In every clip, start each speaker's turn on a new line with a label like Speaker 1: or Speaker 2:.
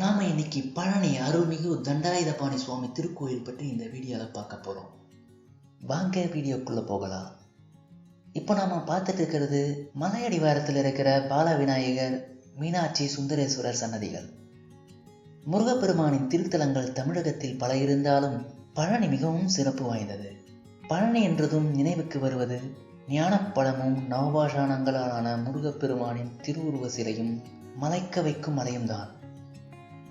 Speaker 1: நாம் இன்னைக்கு பழனி அருள்மிகு தண்டாயுதபாணி சுவாமி திருக்கோயில் பற்றி இந்த வீடியோவில் பார்க்க போகிறோம் வாங்க வீடியோக்குள்ளே போகலாம். இப்போ நாம் பார்த்துட்டு இருக்கிறது மலையடிவாரத்தில் இருக்கிற பால விநாயகர் மீனாட்சி சுந்தரேஸ்வரர் சன்னதிகள். முருகப்பெருமானின் திருத்தலங்கள் தமிழகத்தில் பல இருந்தாலும் பழனி மிகவும் சிறப்பு வாய்ந்தது. பழனி என்றதும் நினைவுக்கு வருவது ஞானப்பழமும் நவபாஷாணங்களாலான முருகப்பெருமானின் திருவுருவ சிலையும் மலைக்க வைக்கும் மலையும் தான்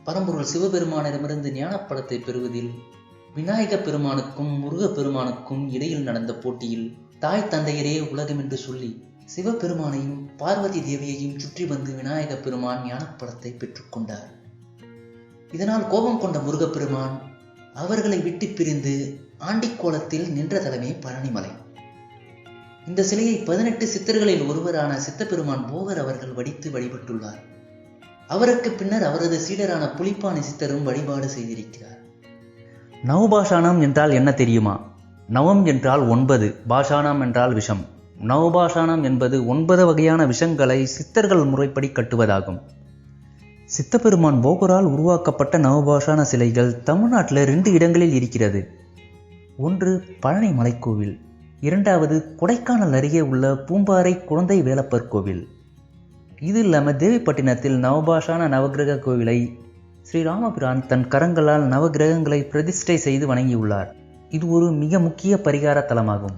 Speaker 1: பரம்பொருள் சிவபெருமானிடமிருந்து ஞானப்படத்தை பெறுவதில் விநாயகப் பெருமானுக்கும் முருகப் பெருமானுக்கும் இடையில் நடந்த போட்டியில் தாய் தந்தையரே உலகம் என்று சொல்லி சிவபெருமானையும் பார்வதி தேவியையும் சுற்றி வந்து விநாயகப் பெருமான் ஞானப்பழத்தை பெற்றுக்கொண்டார் இதனால் கோபம் கொண்ட முருகப்பெருமான் அவர்களை விட்டு பிரிந்து ஆண்டிக்கோலத்தில் நின்ற தலைமை பழனிமலை. இந்த சிலையை பதினெட்டு சித்தர்களில் ஒருவரான சித்தப்பெருமான் போகர் அவர்கள் வடித்து வழிபட்டுள்ளார். அவருக்கு பின்னர் அவரது சீடரான புலிப்பானி சித்தரும் வழிபாடு செய்திருக்கிறார்.
Speaker 2: நவபாஷாணம் என்றால் என்ன தெரியுமா? நவம் என்றால் ஒன்பது பாஷாணம் என்றால் விஷம். நவபாஷாணம் என்பது ஒன்பது வகையான விஷங்களை சித்தர்கள் முறைப்படி கட்டுவதாகும். சித்தப்பெருமான் போகரால் உருவாக்கப்பட்ட நவபாஷான சிலைகள் தமிழ்நாட்டில் ரெண்டு இடங்களில் இருக்கிறது. ஒன்று பழனி மலைக்கோவில் இரண்டாவது கொடைக்கானல் அருகே உள்ள பூம்பாறை குழந்தை வேலப்பர் கோவில். இது இல்லாமல் தேவிப்பட்டினத்தில் நவபாஷான நவகிரக கோவிலை ஸ்ரீராமபிரான் தன் கரங்களால் நவகிரகங்களை பிரதிஷ்டை செய்து வணங்கியுள்ளார். இது ஒரு மிக முக்கிய பரிகார தலமாகும்.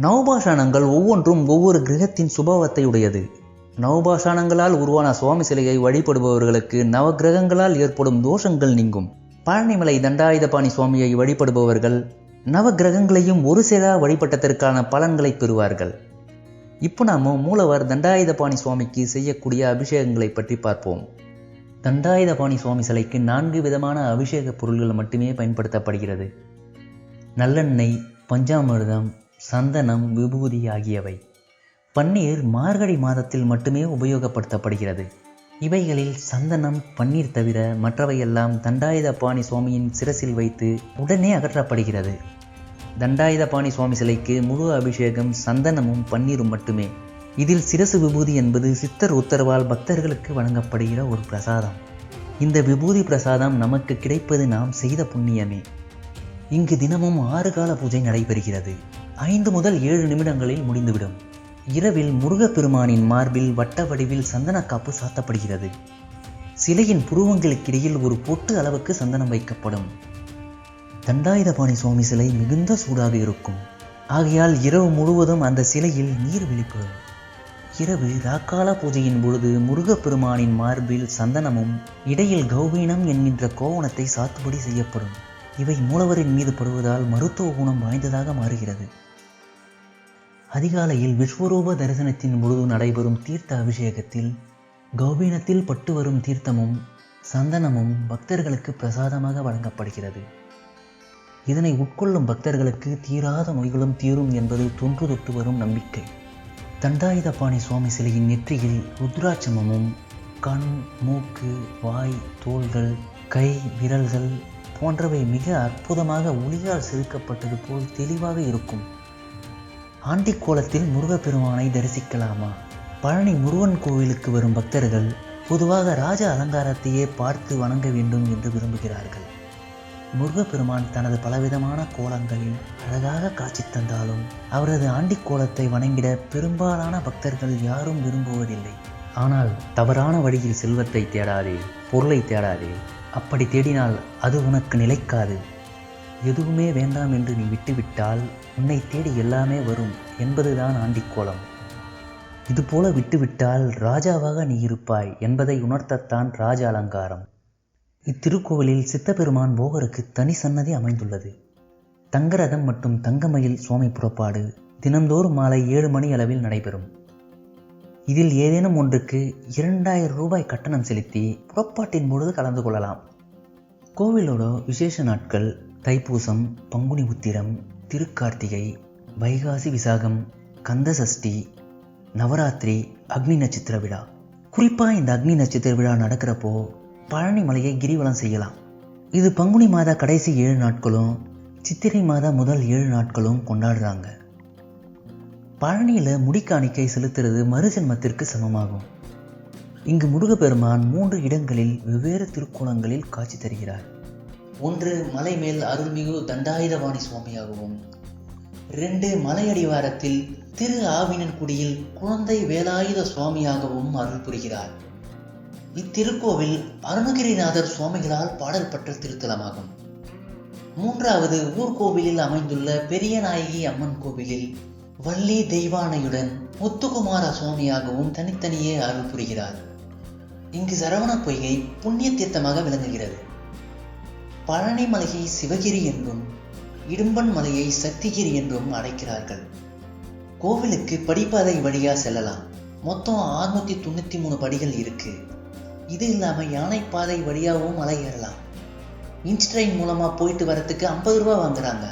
Speaker 2: நவபாஷானங்கள் ஒவ்வொன்றும் ஒவ்வொரு கிரகத்தின் சுபாவத்தை உடையது. நவபாஷானங்களால் உருவான சுவாமி சிலையை வழிபடுபவர்களுக்கு நவகிரகங்களால் ஏற்படும் தோஷங்கள் நீங்கும். பழனிமலை தண்டாயுதபாணி சுவாமியை வழிபடுபவர்கள் நவகிரகங்களையும் ஒரு சேரா வழிபட்டதற்கான பலன்களை பெறுவார்கள். இப்போ நாம் மூலவர் தண்டாயுதபாணி சுவாமிக்கு செய்யக்கூடிய அபிஷேகங்களை பற்றி பார்ப்போம். தண்டாயுதபாணி சுவாமி சிலைக்கு நான்கு விதமான அபிஷேக பொருள்கள் மட்டுமே பயன்படுத்தப்படுகிறது. நல்லெண்ணெய் பஞ்சாமிர்தம் சந்தனம் விபூதி ஆகியவை. பன்னீர் மார்கழி மாதத்தில் மட்டுமே உபயோகப்படுத்தப்படுகிறது. இவைகளில் சந்தனம் பன்னீர் தவிர மற்றவையெல்லாம் தண்டாயுதபாணி சுவாமியின் சிரசில் வைத்து உடனே அகற்றப்படுகிறது. தண்டாயுதபாணி சுவாமி சிலைக்கு முழு அபிஷேகம் சந்தனமும் பன்னீரும் மட்டுமே. இதில் சிரசு விபூதி என்பது சித்தர் உத்தரவால் பக்தர்களுக்கு வழங்கப்படுகிற ஒரு பிரசாதம். இந்த விபூதி பிரசாதம் நமக்கு கிடைப்பது நாம் செய்த புண்ணியமே. இங்கு தினமும் ஆறு கால பூஜை நடைபெறுகிறது. ஐந்து முதல் ஏழு நிமிடங்களில் முடிந்துவிடும். இரவில் முருகப்பெருமானின் மார்பில் வட்ட வடிவில் சந்தனக்காப்பு சாத்தப்படுகிறது. சிலையின் புருவங்களுக்கிடையில் ஒரு பொட்டு அளவுக்கு சந்தனம் வைக்கப்படும். தண்டாயுதபாணி சுவாமி சிலை மிகுந்த சூடாக இருக்கும். ஆகையால் இரவு முழுவதும் அந்த சிலையில் நீர் வெளிப்படும் இரவு ராக்கால பூஜையின் பொழுது முருகப்பெருமானின் மார்பில் சந்தனமும் இடையில் கௌபீனம் என்கின்ற கோவணத்தை சாத்துபடி செய்யப்படும். இவை மூலவரின் மீது படுவதால் மருத்துவ குணம் வாய்ந்ததாக மாறுகிறது. அதிகாலையில் விஸ்வரூப தரிசனத்தின் பொழுது நடைபெறும் தீர்த்த அபிஷேகத்தில் கௌபீனத்தில் பட்டு வரும் தீர்த்தமும் சந்தனமும் பக்தர்களுக்கு பிரசாதமாக வழங்கப்படுகிறது. இதனை உட்கொள்ளும் பக்தர்களுக்கு தீராத நோய்களும் தீரும் என்பது தொன்று தொட்டு வரும் நம்பிக்கை. தண்டாயுதபாணி சுவாமி சிலையின் நெற்றியில் ருத்ராட்சமமும் கண் மூக்கு வாய் தோள்கள் கை விரல்கள் போன்றவை மிக அற்புதமாக ஒளியால் செதுக்கப்பட்டது போல் தெளிவாக இருக்கும். ஆண்டிக்கோலத்தில் முருகப்பெருமானை தரிசிக்கலாமா? பழனி முருகன் கோவிலுக்கு வரும் பக்தர்கள் பொதுவாக ராஜ அலங்காரத்தையே பார்த்து வணங்க வேண்டும் என்று விரும்புகிறார்கள். முருகப்பெருமான் தனது பலவிதமான கோலங்களில் அழகாக காட்சி தந்தாலும் அவரது ஆண்டிக்கோலத்தை வணங்கிட பெரும்பாலான பக்தர்கள் யாரும் விரும்புவதில்லை. ஆனால் தவறான வழியில் செல்வத்தை தேடாதே பொருளை தேடாதே அப்படி தேடினால் அது உனக்கு நிலைக்காது. எதுவுமே வேண்டாம் என்று நீ விட்டுவிட்டால் உன்னை தேடி எல்லாமே வரும் என்பதுதான் ஆண்டிக்கோலம் இதுபோல விட்டுவிட்டால் ராஜாவாக நீ இருப்பாய் என்பதை உணர்த்தத்தான் ராஜ அலங்காரம். இத்திருக்கோவிலில் சித்தபெருமான் போகருக்கு தனி சன்னதி அமைந்துள்ளது. தங்கரதம் மற்றும் தங்கமயில் சுவாமி புறப்பாடு தினந்தோறும் மாலை ஏழு மணி அளவில் நடைபெறும். இதில் ஏதேனும் ஒன்றுக்கு இரண்டாயிரம் ரூபாய் கட்டணம் செலுத்தி புறப்பாட்டின் பொழுது கலந்து கொள்ளலாம். கோவிலோட விசேஷ நாட்கள் தைப்பூசம் பங்குனி உத்திரம் திருக்கார்த்திகை வைகாசி விசாகம் கந்த சஷ்டி நவராத்திரி அக்னி நட்சத்திர விழா. குறிப்பாக இந்த அக்னி நட்சத்திர விழா நடக்கிறப்போ பழனி மலையை கிரிவலம் செய்யலாம். இது பங்குனி மாத கடைசி ஏழு நாட்களும் சித்திரை மாத முதல் ஏழு நாட்களும் கொண்டாடுறாங்க. பழனியில் முடிக்காணிக்கை செலுத்துறது மறுஜென்மத்திற்கு சமமாகும். இங்கு முருகப்பெருமான் மூன்று இடங்களில் வெவ்வேறு திருக்கோணங்களில் காட்சி தருகிறார்.
Speaker 1: ஒன்று மலை மேல் அருள்மிகு தண்டாயுதபாணி சுவாமியாகவும் இரண்டு மலையடிவாரத்தில் திரு ஆவினன்குடியில் குழந்தை வேலாயுத சுவாமியாகவும் அருள் புரிகிறார். இத்திருக்கோவில் அருணகிரிநாதர் சுவாமிகளால் பாடல் பெற்ற திருத்தலமாகும். மூன்றாவது ஊர்கோவிலில் அமைந்துள்ள பெரிய நாயகி அம்மன் கோவிலில் வள்ளி தெய்வானையுடன் முத்துக்குமார சுவாமியாகவும் தனித்தனியே அருள் புரிகிறார். இங்கு சரவண பொய்கை புண்ணிய தீர்த்தமாக விளங்குகிறது. பழனி மலையை சிவகிரி என்றும் இடும்பன் மலையை சக்திகிரி என்றும் அழைக்கிறார்கள். கோவிலுக்கு படிப்பாதை வழியா செல்லலாம். மொத்தம் அறுநூத்தி தொண்ணூத்தி மூணு படிகள் இருக்கு. இது இல்லாமல் யானைப்பாதை வழியாகவும் மலை ஏறலாம். இன்ச் ட்ரெயின் போயிட்டு வரத்துக்கு ஐம்பது ரூபா வாங்குறாங்க.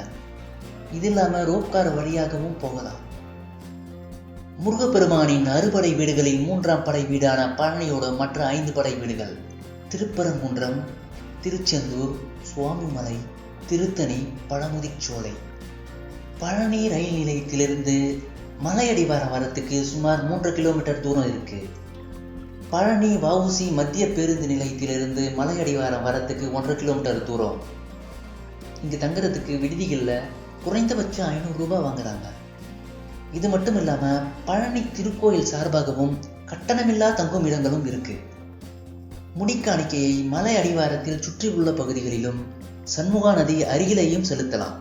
Speaker 1: இது இல்லாமல் ரோப் கார் வழியாகவும் போகலாம். முருகப்பெருமானின் அறுபடை வீடுகளில் மூன்றாம் படை வீடான பழனியோட மற்ற ஐந்து படை வீடுகள். திருப்பரங்குன்றம் திருச்செந்தூர் சுவாமிமலை திருத்தணி பழமுதிச்சோலை பழனி ரயில் நிலையத்திலிருந்து மலையடிவாரம் வரத்துக்கு சுமார் மூன்று கிலோமீட்டர் தூரம் இருக்குது பழனி வவுசி மத்திய பேருந்து நிலையத்திலிருந்து மலையடிவாரம் வரத்துக்கு ஒன்றரை கிலோமீட்டர் தூரம். இங்கே தங்குறதுக்கு விடுதிகளில் குறைந்தபட்சம் ஐநூறுரூபா வாங்குறாங்க. இது மட்டும் இல்லாமல் பழனி திருக்கோயில் சார்பாகவும் கட்டணமில்லா தங்கும் இடங்களும் இருக்கு. முடிக்காணிக்கையை மலை அடிவாரத்தில் சுற்றியுள்ள பகுதிகளிலும் சண்முகா நதி அருகிலேயும் செலுத்தலாம்.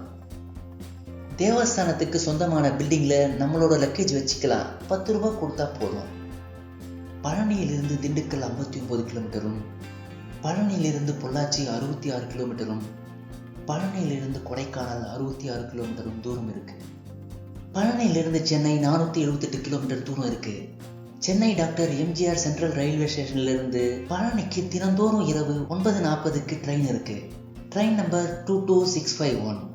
Speaker 1: தேவஸ்தானத்துக்கு சொந்தமான பில்டிங்கில் நம்மளோட லக்கேஜ் வச்சுக்கலாம். பத்து ரூபா கொடுத்தா போதும். பழனியிலிருந்து திண்டுக்கல் ஐம்பத்தி ஒன்பது கிலோமீட்டரும் பழனியிலிருந்து பொள்ளாச்சி அறுபத்தி ஆறு கிலோமீட்டரும் பழனியிலிருந்து கொடைக்கானல் அறுபத்தி ஆறு கிலோமீட்டரும் தூரம் இருக்கு. பழனியிலிருந்து சென்னை நானூற்றி எழுபத்தெட்டு கிலோமீட்டர் தூரம் இருக்கு. Chennai doctor MGR central railway ஸ்டேஷன்லேருந்து பழனிக்கு தினந்தோறும் இரவு ஒன்பது நாற்பதுக்கு ட்ரெயின் இருக்கு. Train number two two six five one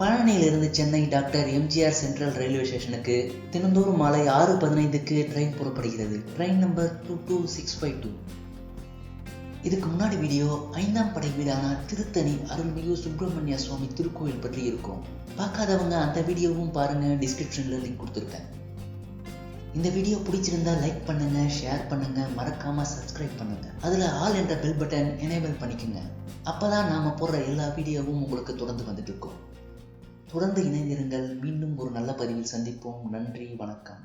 Speaker 1: பழனியிலிருந்து Chennai doctor MGR central railway ஸ்டேஷனுக்கு தினந்தோறும் மாலை ஆறு பதினைந்துக்கு train புறப்படுகிறது. Train number two two six five two. இதுக்கு முன்னாடி வீடியோ ஐந்தாம் படை வீடான திருத்தணி அருள்மிகு சுப்பிரமணிய சுவாமி திருக்கோயில் பற்றி இருக்கும். பார்க்காதவங்க அந்த வீடியோவும் பாருங்க டிஸ்கிரிப்ஷனில் லிங்க் கொடுத்துருக்கேன். இந்த வீடியோ பிடிச்சிருந்தா லைக் பண்ணுங்க ஷேர் பண்ணுங்க மறக்காம சப்ஸ்கிரைப் பண்ணுங்க. அதுல ஆல் என்ற பெல் பட்டன் எனேபிள் பண்ணிக்கோங்க. அப்பதான் நாம போடுற எல்லா வீடியோவும் உங்களுக்கு தொடர்ந்து வந்துட்டு இருக்கும். தொடர்ந்து இணைந்திருங்கள். மீண்டும் ஒரு நல்ல பதிவில் சந்திப்போம். நன்றி வணக்கம்.